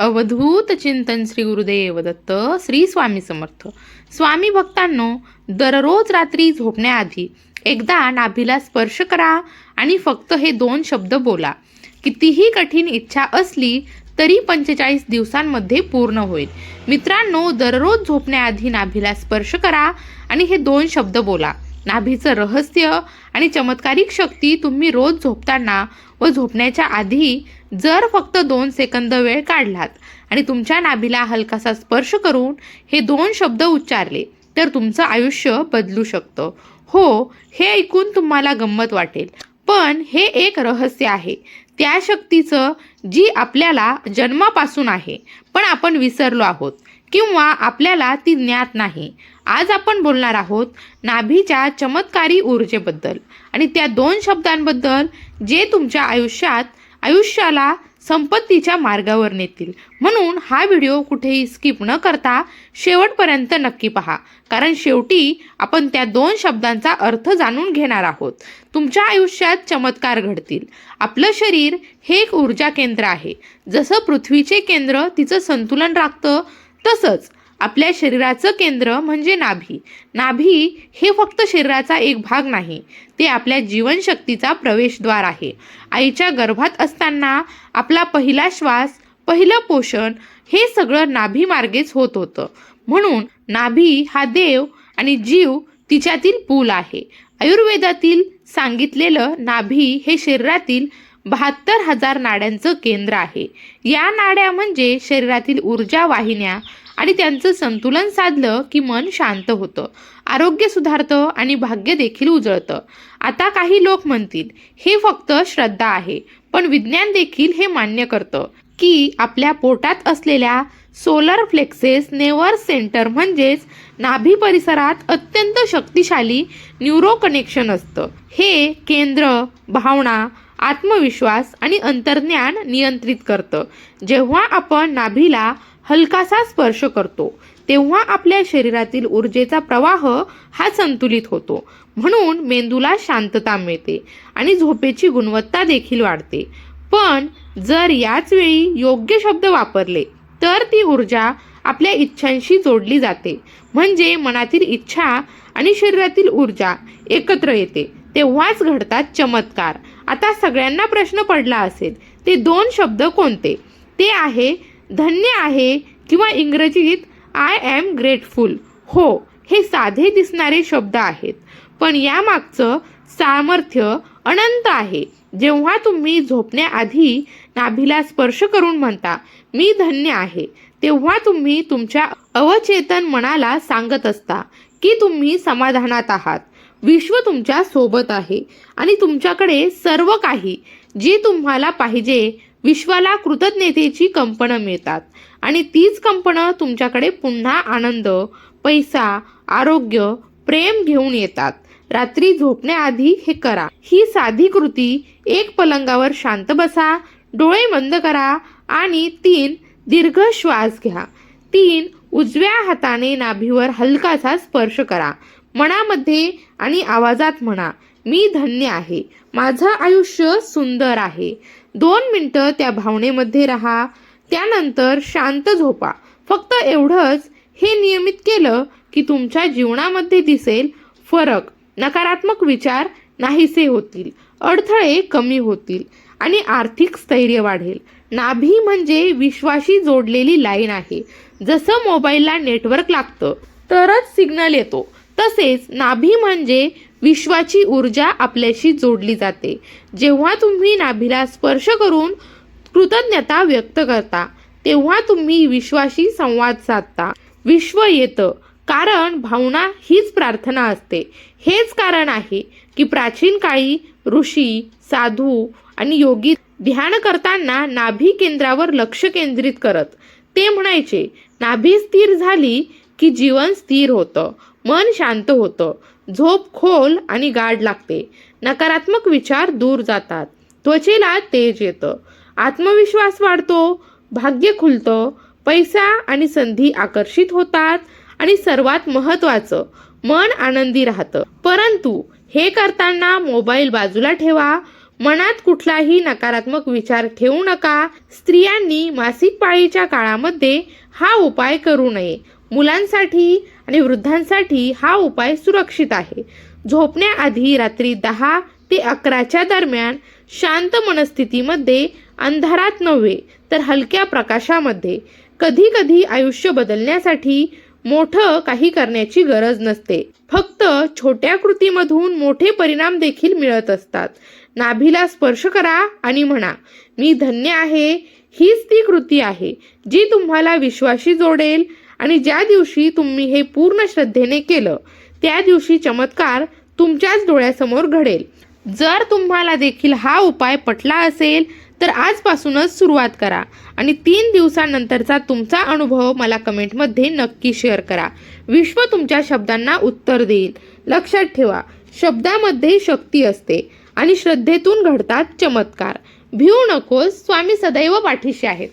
अवधूत चिंतन श्री गुरुदेव दत्त श्री स्वामी समर्थ. स्वामी भक्तांनो दररोज रात्री झोपण्याआधी एकदा नाभीला स्पर्श करा आणि फक्त हे दोन शब्द बोला. कितीही कठीण इच्छा असली तरी पंचेचाळीस दिवसांमध्ये पूर्ण होईल. मित्रांनो दररोज झोपण्याआधी नाभीला स्पर्श करा आणि हे दोन शब्द बोला. नाभीचं रहस्य आणि चमत्कारिक शक्ती तुम्ही रोज झोपताना व झोपण्याच्या आधी जर फक्त दोन सेकंद वेळ काढलात आणि तुमच्या नाभीला हलकासा स्पर्श करून हे दोन शब्द उच्चारले तर तुमचं आयुष्य बदलू शकतं. हो हे ऐकून तुम्हाला गंमत वाटेल. पण हे एक रहस्य आहे. त्या शक्तीचं जी आपल्याला जन्मापासून आहे पण आपण विसरलो आहोत. किंवा आपल्याला ती ज्ञात नाही. आज आपण बोलणार आहोत नाभीच्या चमत्कारी ऊर्जेबद्दल. आणि त्या दोन शब्दांबद्दल जे तुमच्या आयुष्यात आयुष्याला संपत्तीच्या मार्गावर नेतील. म्हणून हा व्हिडिओ कुठेही स्किप न करता शेवटपर्यंत नक्की पहा. कारण शेवटी आपण त्या दोन शब्दांचा अर्थ जाणून घेणार आहोत. तुमच्या आयुष्यात चमत्कार घडतील. आपलं शरीर हे एक ऊर्जा केंद्र आहे. जसं पृथ्वीचे केंद्र तिचं संतुलन राखतं तसंच आपल्या शरीराचं केंद्र म्हणजे नाभी. नाभी हे फक्त शरीराचा एक भाग नाही ते आपल्या जीवनशक्तीचा प्रवेशद्वार आहे. आईच्या गर्भात असताना आपला पहिला श्वास पहिलं पोषण हे सगळं नाभी मार्गेच होत होतं. म्हणून नाभी हा देव आणि जीव तिच्यातील पूल आहे. आयुर्वेदातील सांगितलेलं नाभी हे शरीरातील बहात्तर हजार नाड्यांचं केंद्र आहे. या नाड्या म्हणजे शरीरातील ऊर्जा वाहिन्या आणि त्यांचं संतुलन साधलं की मन शांत होतं. आरोग्य सुधारतं आणि भाग्य देखील उजळतं. आता काही लोक म्हणतील हे फक्त श्रद्धा आहे पण विज्ञान देखील हे मान्य करतं की आपल्या पोटात असलेल्या सोलर फ्लेक्सेस नेवर सेंटर म्हणजेच नाभी परिसरात अत्यंत शक्तिशाली न्यूरो कनेक्शन असतं. हे केंद्र भावना आत्मविश्वास आणि अंतर्ज्ञान नियंत्रित करतं. जेव्हा आपण नाभीला हलकासा स्पर्श करतो तेव्हा आपल्या शरीरातील ऊर्जेचा प्रवाह हा संतुलित होतो. म्हणून मेंदूला शांतता मिळते आणि झोपेची गुणवत्ता देखील वाढते. पण जर याच वेळी योग्य शब्द वापरले तर ती ऊर्जा आपल्या इच्छांशी जोडली जाते. म्हणजे मनातील इच्छा आणि शरीरातील ऊर्जा एकत्र येते. तेव्हाच घडतात चमत्कार. आता सगळ्यांना प्रश्न पडला असेल ते दोन शब्द कोणते? ते आहे धन्य आहे किंवा इंग्रजीत आय ॲम ग्रेटफुल हो हे साधे दिसणारे शब्द आहेत. पण यामागचं सामर्थ्य अनंत आहे. जेव्हा तुम्ही झोपण्याआधी नाभीला स्पर्श करून म्हणता मी धन्य आहे तेव्हा तुम्ही तुमच्या अवचेतन मनाला सांगत असता की तुम्ही समाधानात आहात. विश्व तुमच्यासोबत आहे आणि तुमच्याकडे सर्व काही जे तुम्हाला पाहिजे विश्वाला कृतज्ञतेची कंपनं मिळतात. आणि तीच कंपनं तुमच्याकडे पुन्हा आनंद पैसा आरोग्य प्रेम घेऊन येतात. रात्री झोपण्याआधी हे करा. ही साधी कृती एक पलंगावर शांत बसा डोळे बंद करा आणि तीन दीर्घ श्वास घ्या. तीन उजव्या हाताने नाभीवर हलकासा स्पर्श करा. मनामध्ये आणि आवाजात म्हणा मी धन्य आहे. माझं आयुष्य सुंदर आहे. दोन मिनटं त्या भावनेमध्ये राहा त्यानंतर शांत झोपा. फक्त एवढंच हे नियमित केलं की तुमच्या जीवनामध्ये दिसेल फरक. नकारात्मक विचार नाहीसे होतील अडथळे कमी होतील आणि आर्थिक स्थैर्य वाढेल. नाभी म्हणजे विश्वाशी जोडलेली लाईन आहे. जसं मोबाईलला नेटवर्क लागतं तरच सिग्नल येतो. तसेच नाभी म्हणजे विश्वाची ऊर्जा आपल्याशी जोडली जाते. जेव्हा तुम्ही नाभीला स्पर्श करून कृतज्ञता व्यक्त करता तेव्हा तुम्ही विश्वाशी संवाद साधता. विश्व येतं कारण भावना हीच प्रार्थना असते. हेच कारण आहे की प्राचीन काळी ऋषी साधू आणि योगी ध्यान करताना नाभी केंद्रावर लक्ष केंद्रित करत. ते म्हणायचे नाभी स्थिर झाली की जीवन स्थिर होतं. मन शांत होतं. झोप खोल आणि गाढ लागते. नकारात्मक विचार दूर जातात. त्वचेला तेज येतं. आत्मविश्वास वाढतो. भाग्य खुलतं. पैसा आणि संधी आकर्षित होतात आणि सर्वात महत्त्वाचं मन आनंदी राहतं. परंतु हे करताना मोबाईल बाजूला ठेवा. मनात कुठलाही नकारात्मक विचार ठेवू नका. स्त्रियांनी मासिक पाळीच्या काळामध्ये हा उपाय करू नये. मुलांसाठी आणि वृद्धांसाठी हा उपाय सुरक्षित आहे. झोपण्याआधी रात्री दहा ते अकराच्या दरम्यान शांत मनस्थितीमध्ये अंधारात नव्हे तर हलक्या प्रकाशामध्ये. कधी कधी आयुष्य बदलण्यासाठी मोठं काही करण्याची गरज नसते. फक्त छोट्या कृतीमधून मोठे परिणाम देखील मिळत असतात. नाभीला स्पर्श करा आणि म्हणा मी धन्य आहे हीच ती कृती आहे जी तुम्हाला विश्वाशी जोडेल आणि ज्या दिवशी तुम्ही हे पूर्ण श्रद्धेने केलं त्या दिवशी चमत्कार तुमच्याच डोळ्यासमोर घडेल. जर तुम्हाला देखील हा उपाय पटला असेल तर आजपासूनच सुरुवात करा आणि तीन दिवसानंतरचा तुमचा अनुभव मला कमेंटमध्ये नक्की शेअर करा. विश्व तुमच्या शब्दांना उत्तर देईल. लक्षात ठेवा शब्दामध्ये शक्ती असते आणि श्रद्धेतून घडतात चमत्कार. भिवू नकोस स्वामी सदैव पाठीशी आहेत.